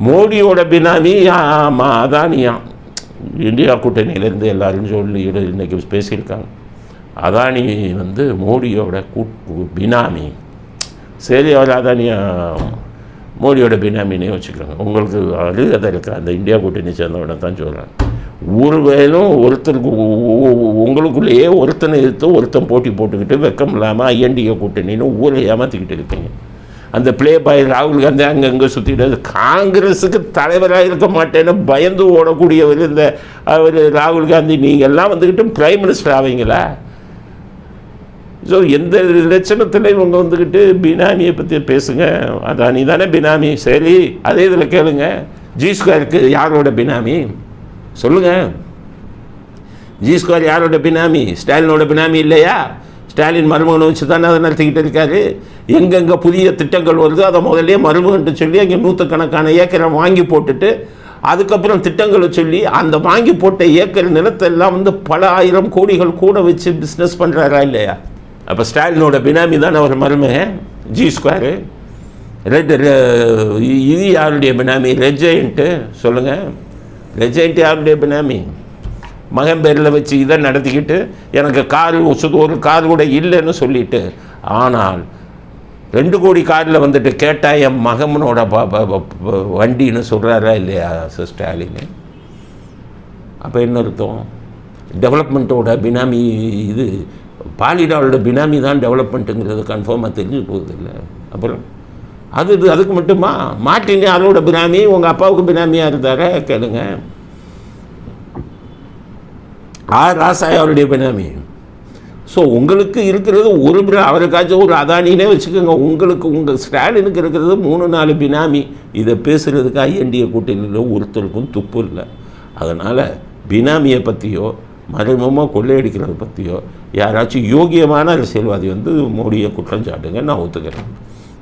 மோடியோட பினாமி ஆமாம் அதானியா இந்தியா கூட்டணியிலேருந்து எல்லாரும் சொல்லி இன்றைக்கி பேசியிருக்காங்க. அதானி வந்து மோடியோட கூ பினாமி. சரி அவர் அதானியா மோடியோட பினாமினே வச்சுக்கோங்க உங்களுக்கு அருகதை இருக்கா? அந்த இந்தியா கூட்டணி சேர்ந்தவனை தான் சொல்கிறேன் ஒரு வேலும் ஒருத்தருக்கு உங்களுக்குள்ளேயே ஒருத்தனை எடுத்து ஒருத்தன் போட்டி போட்டுக்கிட்டு வெக்கம் இல்லாமல் ஐஎன்டிஏ கூட்டணின்னு ஊரை ஏமாற்றிக்கிட்டு இருப்பீங்க அந்த ப்ளே பாய் ராகுல் காந்தி அங்கங்கே சுற்றிட்டு காங்கிரஸுக்கு தலைவராக இருக்க மாட்டேன்னு பயந்து ஓடக்கூடியவர் இந்த அவர் ராகுல் காந்தி. நீங்கள் எல்லாம் வந்துக்கிட்டு பிரைம் மினிஸ்டர் ஆவீங்களா? ஸோ எந்த லட்சணத்தில் இவங்க வந்துக்கிட்டு பினாமியை பற்றி பேசுங்க. அதானி தானே பினாமி. சரி அதே இதில் கேளுங்க. ஜி ஸ்கொயருக்கு யாரோட பினாமி? சொல்லுங்கள் ஜி ஸ்கொயர் யாரோட பினாமி? ஸ்டாலினோட பினாமி இல்லையா? ஸ்டாலின் மருமகனை வச்சு தானே அதை நடத்திக்கிட்டு இருக்காரு? எங்கெங்கே புதிய திட்டங்கள் வருதோ அதை முதல்ல மருமகன்ட்டு சொல்லி அங்கே நூற்றுக்கணக்கான ஏக்கரை வாங்கி போட்டுட்டு அதுக்கப்புறம் திட்டங்களை சொல்லி அந்த வாங்கி போட்ட ஏக்கர் நிலத்தெல்லாம் வந்து பல ஆயிரம் கோடிகள் கூட வச்சு பிஸ்னஸ் பண்ணுறாரா இல்லையா? அப்போ ஸ்டாலினோட பினாமி தானே அவர் மருமகன்? ஜி ஸ்கொயரு ரெட் ரெ- இது யாருடைய பினாமி? ரெஜெயின்ட்டு சொல்லுங்கள் ரெஜெயின்ட் யாருடைய பினாமி? மகன் பேரில் வச்சு இதை நடத்திக்கிட்டு எனக்கு கார் சுது ஒரு கார் கூட இல்லைன்னு சொல்லிட்டு ஆனால் ரெண்டு கோடி காரில் வந்துட்டு கேட்டால் என் மகமனோட ப- வண்டின்னு சொல்கிறாரா இல்லையா ஸ்டாலின்? அப்போ என்ன அர்த்தம்? டெவலப்மெண்ட்டோட பினாமி இது பாலிடாவோட பினாமி தான் டெவலப்மெண்ட்டுங்கிறது கன்ஃபார்மாக தெரிஞ்சு போகுதில்லை. அப்புறம் அது இது அதுக்கு மட்டுமா? மாட்டின் யாரோட பினாமி உங்கள் அப்பாவுக்கு பினாமியாக இருந்தாரா? கேளுங்க. ஆர் ராசாய் அவருடைய பினாமி ஸோ உங்களுக்கு இருக்கிறது ஒரு அவருக்காச்சும் ஒரு அதானினே வச்சுக்கோங்க. உங்களுக்கு உங்கள் ஸ்டாலினுக்கு இருக்கிறது மூணு நாலு பினாமி. இதை பேசுகிறதுக்கு ஐஎன்டிஏ கூட்டணியில் ஒருத்தருக்கும் துப்பு இல்லை. அதனால் பினாமியை பற்றியோ மறைமுகமாக கொள்ளையடிக்கிறத பற்றியோ யாராச்சும் யோகியமான அரசியல்வாதி வந்து மோடியை குற்றம் சாட்டுங்க நான் ஒத்துக்கிறேன்.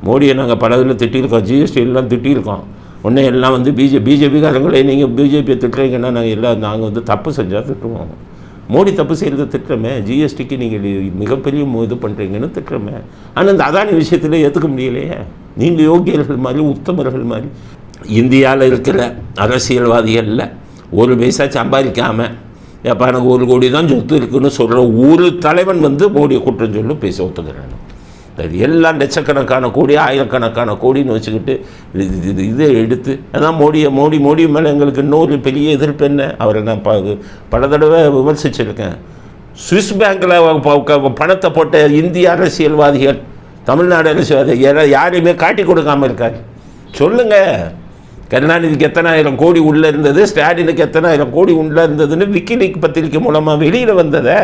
மோடியை நாங்கள் பல இதில் திட்டியிருக்கோம். ஜிஎஸ்டி எல்லாம் திட்டியிருக்கோம். உடனே எல்லாம் வந்து பிஜே பிஜேபிக்காரங்களே நீங்கள் பிஜேபியை திட்டுறீங்கன்னா நாங்கள் எல்லாம் நாங்கள் வந்து தப்பு செஞ்சால் திட்டுவோம். மோடி தப்பு செய்கிறது திட்டமே ஜிஎஸ்டிக்கு நீங்கள் மிகப்பெரிய இது பண்ணுறீங்கன்னு திட்டமே. ஆனால் இந்த அதானி விஷயத்தில் ஏற்றுக்க முடியலையே. நீங்கள் யோகியர்கள் மாதிரி உத்தமர்கள் மாதிரி. இந்தியாவில் இருக்கிற அரசியல்வாதிகளில் ஒரு பைசா சம்பாதிக்காமல் எப்போ எனக்கு ஒரு கோடி தான் சொத்து இருக்குன்னு சொல்கிற ஒரு தலைவன் வந்து மோடியை குற்றம் சொல்லி பேச ஒத்துக்கிறான். அது எல்லாம் லட்சக்கணக்கான கோடி ஆயிரக்கணக்கான கோடின்னு வச்சுக்கிட்டு இது இது இதை எடுத்து அதான் மோடியை மோடி மோடி மேலே எங்களுக்கு இன்னொரு பெரிய எதிர்ப்பு என்ன? அவரை நான் ப பல தடவை விமர்சிச்சிருக்கேன். சுவிஸ் பேங்க்கில் பணத்தை போட்ட இந்திய அரசியல்வாதிகள் தமிழ்நாடு அரசியல்வாதிகள் யாரையுமே காட்டி கொடுக்காம இருக்காரு. சொல்லுங்கள் கருணாநிதிக்கு எத்தனாயிரம் கோடி உள்ளே இருந்தது ஸ்டாலினுக்கு எத்தனாயிரம் கோடி உள்ளே இருந்ததுன்னு விக்கிலீக் பத்திரிக்கை மூலமாக வெளியில் வந்ததை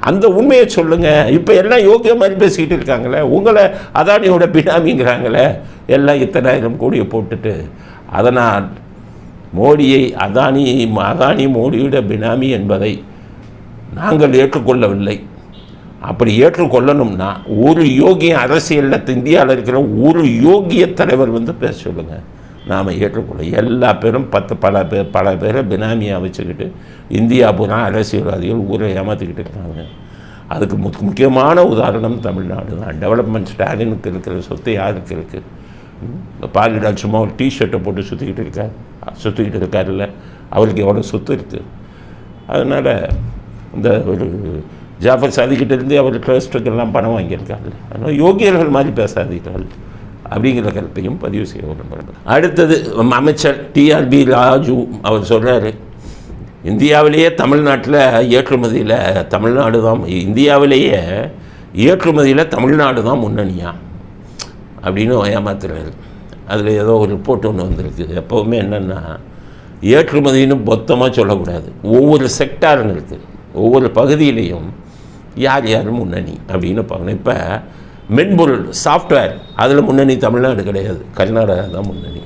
அந்த உண்மையை சொல்லுங்கள் இப்போ எல்லாம் யோகிய மாதிரி பேசிக்கிட்டு இருக்காங்களே உங்களை அதானியோட பினாமிங்கிறாங்களே எல்லாம் இத்தனாயிரம் கோடியை போட்டுட்டு. அதனால் மோடியை அதானி அதானி மோடியோட பினாமி என்பதை நாங்கள் ஏற்றுக்கொள்ளவில்லை. அப்படி ஏற்றுக்கொள்ளணும்னா ஒரு யோகிய அரசியலில் இந்தியாவில் இருக்கிற ஒரு யோகிய தலைவர் வந்து பேச சொல்லுங்கள் நாம் ஏற்றுக்கொள்ள. எல்லா பேரும் பத்து பல பேர் பல பேரை பினாமியாக வச்சுக்கிட்டு இந்தியா பூரா அரசியல்வாதிகள் ஊரை ஏமாற்றிக்கிட்டு இருக்காங்க. அதுக்கு முக் முக்கியமான உதாரணம் தமிழ்நாடு தான். டெவலப்மெண்ட் ஸ்டாலினுக்கு இருக்கிற சொத்து யாருக்கு இருக்குது பாலிடால் சும்மா ஒரு டிஷர்ட்டை போட்டு சுற்றிக்கிட்டு இருக்கார் சுற்றிக்கிட்டு இருக்காருல்ல. அவருக்கு எவ்வளோ சொத்து இருக்குது அதனால் இந்த ஒரு ஜாஃபர் சாதிக்கிட்டேருந்து அவர் ட்ரஸ்ட்டுக்கெல்லாம் பணம் வாங்கியிருக்காரு அதனால் யோகியர்கள் மாதிரி பேசாதீர்கள். அப்படிங்கிற கருத்தையும் பதிவு செய்ய விரும்புகிறேன் அடுத்தது அமைச்சர் டிஆர்பி ராஜு அவர் சொல்கிறாரு இந்தியாவிலேயே தமிழ்நாட்டில் ஏற்றுமதியில் தமிழ்நாடு தான் இந்தியாவிலேயே ஏற்றுமதியில் தமிழ்நாடு தான் முன்னணியா? அப்படின்னு ஏமாத்துறாரு. அதில் ஏதோ ஒரு ரிப்போர்ட் ஒன்று வந்திருக்கு. எப்போவுமே என்னென்னா ஏற்றுமதின்னு மொத்தமாக சொல்லக்கூடாது. ஒவ்வொரு செக்டார்னு இருக்குது ஒவ்வொரு பகுதியிலையும் யார் யார் முன்னணி அப்படின்னு பார்க்கணும். இப்போ மென்பொருள் சாஃப்ட்வேர் அதில் முன்னணி தமிழ்நாடு கிடையாது. கர்நாடகா தான் முன்னணி.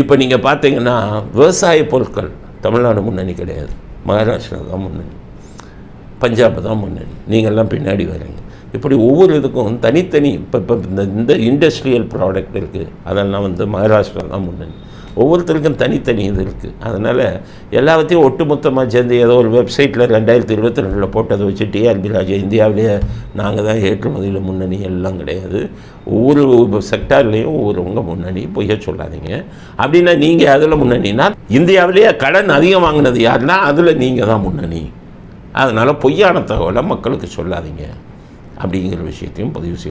இப்போ நீங்கள் பார்த்தீங்கன்னா விவசாய பொருட்கள் தமிழ்நாடு முன்னணி கிடையாது. மகாராஷ்டிரா தான் முன்னணி. பஞ்சாப் தான் முன்னணி. நீங்கள்லாம் பின்னாடி வரீங்க. இப்படி ஒவ்வொரு இதுக்கும் தனித்தனி இப்போ இப்போ இந்த இந்த இண்டஸ்ட்ரியல் ப்ராடக்ட் இருக்குது அதெல்லாம் வந்து மகாராஷ்டிரா தான் முன்னணி. ஒவ்வொருத்தருக்கும் தனித்தனி இது இருக்குது அதனால் எல்லாத்தையும் ஒட்டுமொத்தமாக சேர்ந்து ஏதோ ஒரு வெப்சைட்டில் ரெண்டாயிரத்தி இருபத்தி ரெண்டில் போட்டதை வச்சு டிஆர்பி ராஜா இந்தியாவிலேயே நாங்கள் தான் ஏற்றுமதியில் முன்னணி எல்லாம் கிடையாது. ஒவ்வொரு செக்டார்லேயும் ஒவ்வொருவங்க முன்னணி பொய்ய சொல்லாதீங்க. அப்படின்னா நீங்கள் அதில் முன்னணினா இந்தியாவிலேயே கடன் அதிகம் வாங்கினது யாருன்னா அதில் நீங்கள் தான் முன்னணி. அதனால் பொய்யான தகவலை மக்களுக்கு சொல்லாதீங்க. அப்படிங்கிற விஷயத்தையும் பதிவு செய்யும்